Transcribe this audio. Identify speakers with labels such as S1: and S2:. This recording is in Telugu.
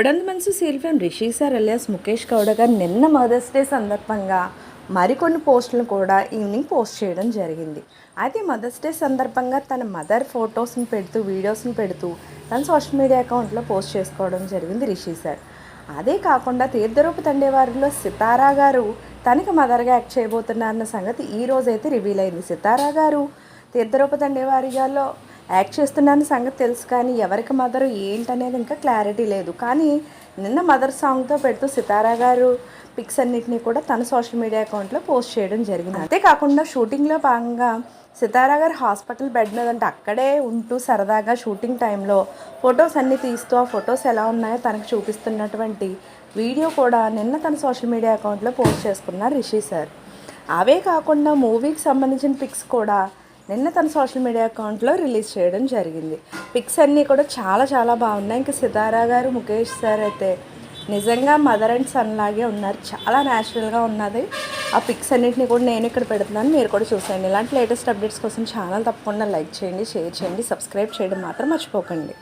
S1: గుప్పడంత మనసు సీల్ఫేమ్ రిషి సార్ అలియాస్ ముఖేష్ గౌడ గారు నిన్న మదర్స్ డే సందర్భంగా మరికొన్ని పోస్టులను కూడా ఈవినింగ్ పోస్ట్ చేయడం జరిగింది. అయితే మదర్స్ డే సందర్భంగా తన మదర్ ఫొటోస్ని పెడుతూ వీడియోస్ని పెడుతూ తన సోషల్ మీడియా అకౌంట్లో పోస్ట్ చేసుకోవడం జరిగింది రిషి సార్. అదే కాకుండా తీర్థరూపు తండేవారిలో సితారా గారు తనకి మదర్గా యాక్ట్ చేయబోతున్నారన్న సంగతి ఈ రోజైతే రివీల్ అయింది. సితారా గారు తీర్థరూప తండేవారిగాలో యాక్ట్ చేస్తున్నాను సంగతి తెలుసు కానీ ఎవరికి మదర్ ఏంటనేది ఇంకా క్లారిటీ లేదు. కానీ నిన్న మదర్ సాంగ్తో పెడుతూ సితారా గారు పిక్స్ అన్నిటినీ కూడా తన సోషల్ మీడియా అకౌంట్లో పోస్ట్ చేయడం జరిగింది. అంతేకాకుండా షూటింగ్లో భాగంగా సితారా గారు హాస్పిటల్ బెడ్ మీద అంటే అక్కడే ఉంటూ సరదాగా షూటింగ్ టైంలో ఫొటోస్ అన్నీ తీస్తూ ఆ ఫొటోస్ ఎలా ఉన్నాయో తనకు చూపిస్తున్నటువంటి వీడియో కూడా నిన్న తన సోషల్ మీడియా అకౌంట్లో పోస్ట్ చేసుకున్నారు రిషి సార్. అవే కాకుండా మూవీకి సంబంధించిన పిక్స్ కూడా నిన్న తన సోషల్ మీడియా అకౌంట్లో రిలీజ్ చేయడం జరిగింది. పిక్స్ అన్నీ కూడా చాలా చాలా బాగున్నాయి. ఇంకా సితారా గారు ముఖేష్ సార్ అయితే నిజంగా మదర్ అండ్ సన్ లాగే ఉన్నారు. చాలా న్యాచురల్గా ఉన్నది. ఆ పిక్స్ అన్నింటినీ కూడా నేను ఇక్కడ పెడుతున్నాను. మీరు కూడా చూసేయండి. ఇలాంటి లేటెస్ట్ అప్డేట్స్ కోసం ఛానల్ తప్పకుండా లైక్ చేయండి షేర్ చేయండి సబ్స్క్రైబ్ చేయడం మాత్రం మర్చిపోకండి.